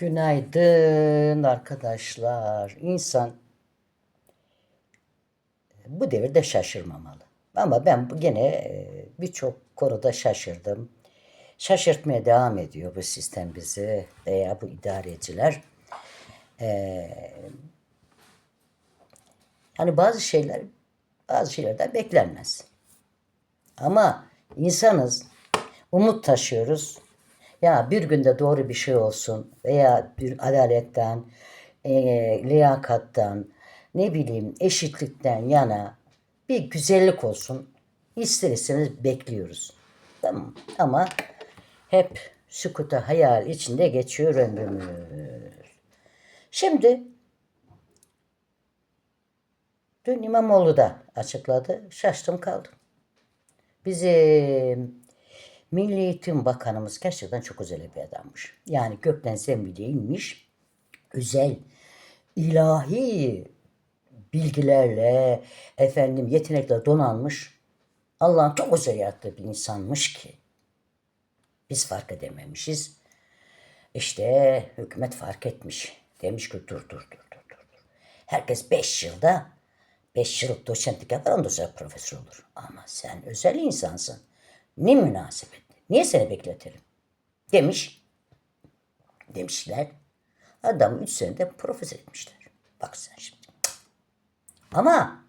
Günaydın arkadaşlar. İnsan bu devirde şaşırmamalı. Ama ben gene e, birçok konuda şaşırdım. Şaşırtmaya devam ediyor bu sistem bizi veya bu idareciler. Ee, hani bazı şeyler bazı şeylerden beklenmez. Ama insanız, umut taşıyoruz. Ya bir günde doğru bir şey olsun veya bir adaletten, e, liyakattan, ne bileyim eşitlikten yana bir güzellik olsun. İster istemez bekliyoruz. Tamam. Ama hep sükuta hayal içinde geçiyor ömrümüz. Şimdi dün İmamoğlu da açıkladı. Şaştım kaldım. Bizim Milli Eğitim Bakanımız gerçekten çok özel bir adammış. Yani gökten zembile inmiş. Özel, ilahi bilgilerle, efendim yetenekle donanmış. Allah'ın çok özel yarattığı bir insanmış ki. Biz fark edememişiz. İşte hükümet fark etmiş. Demiş ki dur dur dur dur dur. Herkes 5 yılda 5 yıllık doçentlik yapar ondan sonra profesör olur. Ama sen özel insansın. Ne münasebet. Niye seni bekletelim? Demiş. Demişler. Adam 3 senede profesör etmişler. Bak sen şimdi. Ama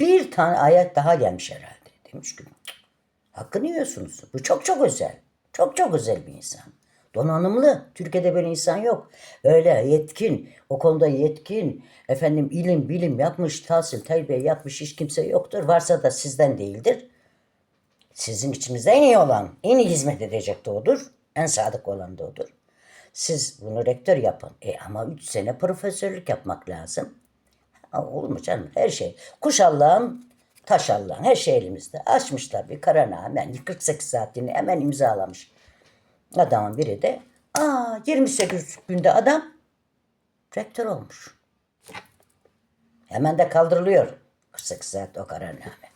bir tane ayet daha gelmiş herhalde. Demiş ki hakkını yiyorsunuz. Bu çok çok özel. Çok çok özel bir insan. Donanımlı. Türkiye'de böyle insan yok. Öyle yetkin, o konuda yetkin, efendim ilim, bilim yapmış, tahsil, terbiye yapmış hiç kimse yoktur. Varsa da sizden değildir. Sizin içinizde en iyi olan, en iyi hizmet edecek de odur. En sadık olan da odur. Siz bunu rektör yapın. E ama 3 sene profesörlük yapmak lazım. Ha, olur mu canım? Her şey. Kuş Allah'ın, taş Allah'ın. Her şey elimizde. Açmışlar bir kararname. Yani 48 saatliğini hemen imzalamış. Adamın biri de aa 28 günde adam rektör olmuş. Hemen de kaldırılıyor. 48 saat o kararname.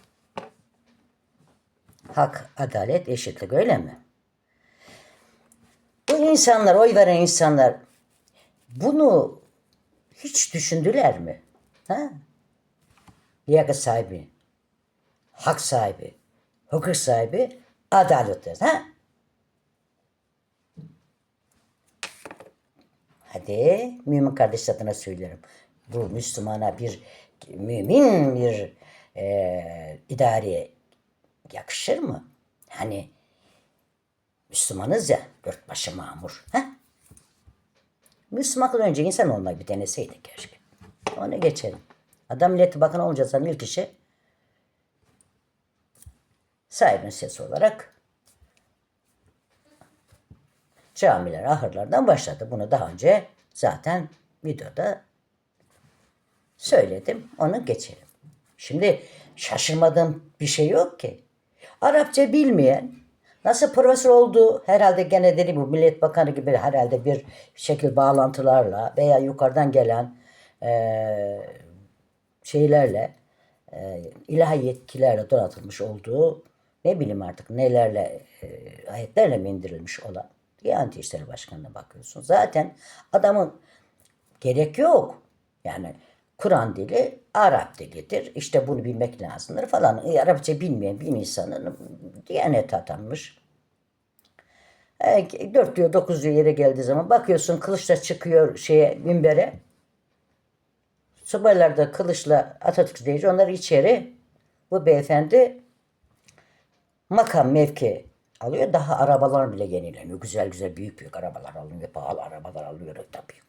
Hak, adalet, eşitlik öyle mi? Bu insanlar, oy veren insanlar bunu hiç düşündüler mi? Ha? Liyakat sahibi, hak sahibi, hukuk sahibi, adalet. Ha? Hadi mümin kardeş adına söylüyorum. Bu Müslümana bir mümin bir e, idareye yakışır mı? Hani Müslümanız ya dört başı mamur. Ha? Müslümanlıktan önce insan olmayı bir deneseydik keşke. Onu geçelim. Adam milleti bakan olunca zaten ilk kişi sahibin sesi olarak camiler, ahırlardan başladı. Bunu daha önce zaten videoda söyledim. Onu geçelim. Şimdi şaşırmadığım bir şey yok ki. Arapça bilmeyen nasıl profesör oldu herhalde gene dedi bu millet bakanı gibi herhalde bir şekil bağlantılarla veya yukarıdan gelen eee, şeylerle e, ilahi yetkilerle donatılmış olduğu ne bileyim artık nelerle e, ayetlerle mi indirilmiş olan Diyanet İşleri Başkanı'na bakıyorsun. Zaten adamın gerek yok. Yani Kur'an dili Arap dilidir. İşte bunu bilmek lazımdır falan. E, Arapça bilmeyen bir insanın Diyanet atanmış. E, dört diyor dokuz diyor yere geldiği zaman bakıyorsun kılıçla çıkıyor şeye minbere. Subaylar da kılıçla Atatürk deyince onları içeri bu beyefendi makam mevki alıyor. Daha arabalar bile yenileniyor. Güzel güzel büyük büyük arabalar alınıyor. Pahalı arabalar alıyor tabii.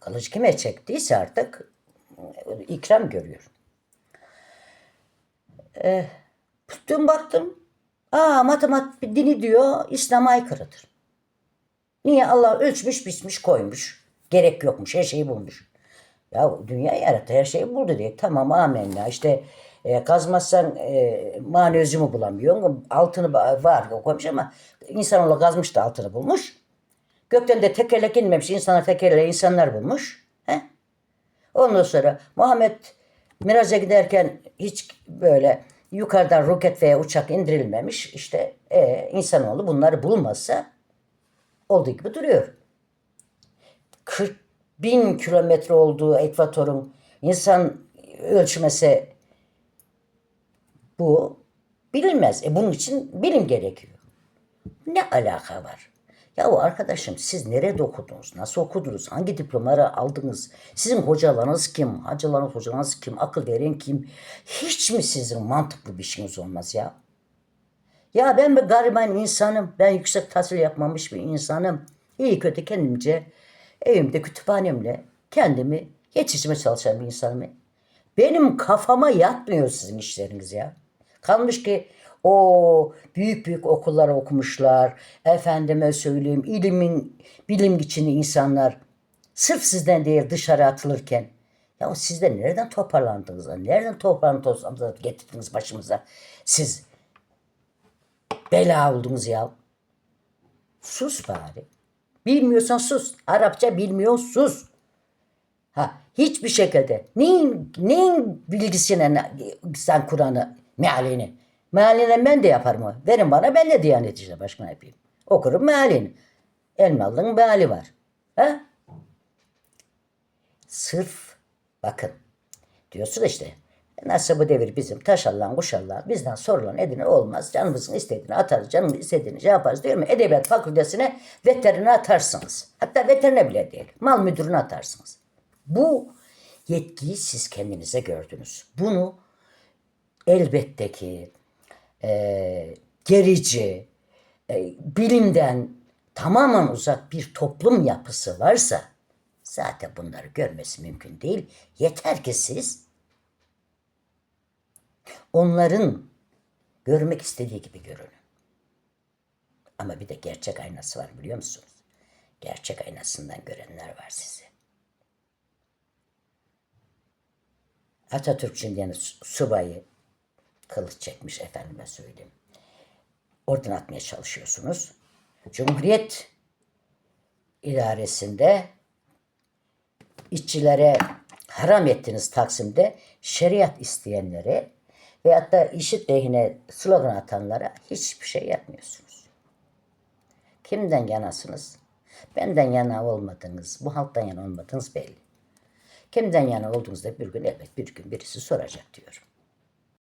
Kılıç kime çektiyse artık ikram görüyor. Ee, dün baktım. Aa matematik dini diyor İslam'a aykırıdır. Niye? Allah ölçmüş biçmiş koymuş. Gerek yokmuş. Her şeyi bulmuş. Ya dünya yarattı. Her şeyi buldu diye. Tamam amenna. İşte e, kazmazsan e, özümü bulamıyorsun. Altını var koymuş ama insanoğlu kazmış da altını bulmuş. Gökten de tekerlek inmemiş. insana tekerleği insanlar bulmuş. Ondan sonra Muhammed Miraç'a giderken hiç böyle yukarıdan roket veya uçak indirilmemiş. İşte e, insanoğlu bunları bulmazsa olduğu gibi duruyor. bin kilometre olduğu ekvatorun insan ölçmese bu bilinmez. E bunun için bilim gerekiyor. Ne alaka var? Ya arkadaşım siz nerede okudunuz? Nasıl okudunuz? Hangi diplomaları aldınız? Sizin hocalarınız kim? Hacılarınız hocalarınız kim? Akıl veren kim? Hiç mi sizin mantıklı bir şeyiniz olmaz ya? Ya ben bir gariban insanım. Ben yüksek tahsil yapmamış bir insanım. İyi kötü kendimce evimde kütüphanemle kendimi yetiştirmeye çalışan bir insanım. Benim kafama yatmıyor sizin işleriniz ya. Kalmış ki o büyük büyük okullar okumuşlar. Efendime söyleyeyim ilimin bilim içinde insanlar sırf sizden değil dışarı atılırken ya siz de nereden toparlandınız? Nereden toparlandınız getirdiniz başımıza? Siz bela oldunuz ya. Sus bari. Bilmiyorsan sus. Arapça bilmiyor sus. Ha, hiçbir şekilde neyin, neyin bilgisine ne- sen Kur'an'ı mealini? Mealini ben de yaparım o. Verin bana ben de Diyanet İşleri Başkanı yapayım. Okurum mealini. Elmalı'nın meali var. Ha? Sırf bakın diyorsun işte nasıl bu devir bizim taşallan kuşallan bizden sorulan edine olmaz. Canımızın istediğini atarız. Canımızın istediğini şey yaparız diyor mu? Edebiyat fakültesine veterine atarsınız. Hatta veterine bile değil. Mal müdürüne atarsınız. Bu yetkiyi siz kendinize gördünüz. Bunu elbette ki e, gerici, e, bilimden tamamen uzak bir toplum yapısı varsa zaten bunları görmesi mümkün değil. Yeter ki siz onların görmek istediği gibi görünün. Ama bir de gerçek aynası var biliyor musunuz? Gerçek aynasından görenler var sizi. Atatürk'ün yani su- subayı kılıç çekmiş efendime söyleyeyim. Oradan atmaya çalışıyorsunuz. Cumhuriyet idaresinde işçilere haram ettiniz Taksim'de şeriat isteyenlere veyahut da işit lehine slogan atanlara hiçbir şey yapmıyorsunuz. Kimden yanasınız? Benden yana olmadınız, bu halktan yana olmadınız belli. Kimden yana olduğunuzda bir gün elbet bir gün birisi soracak diyorum.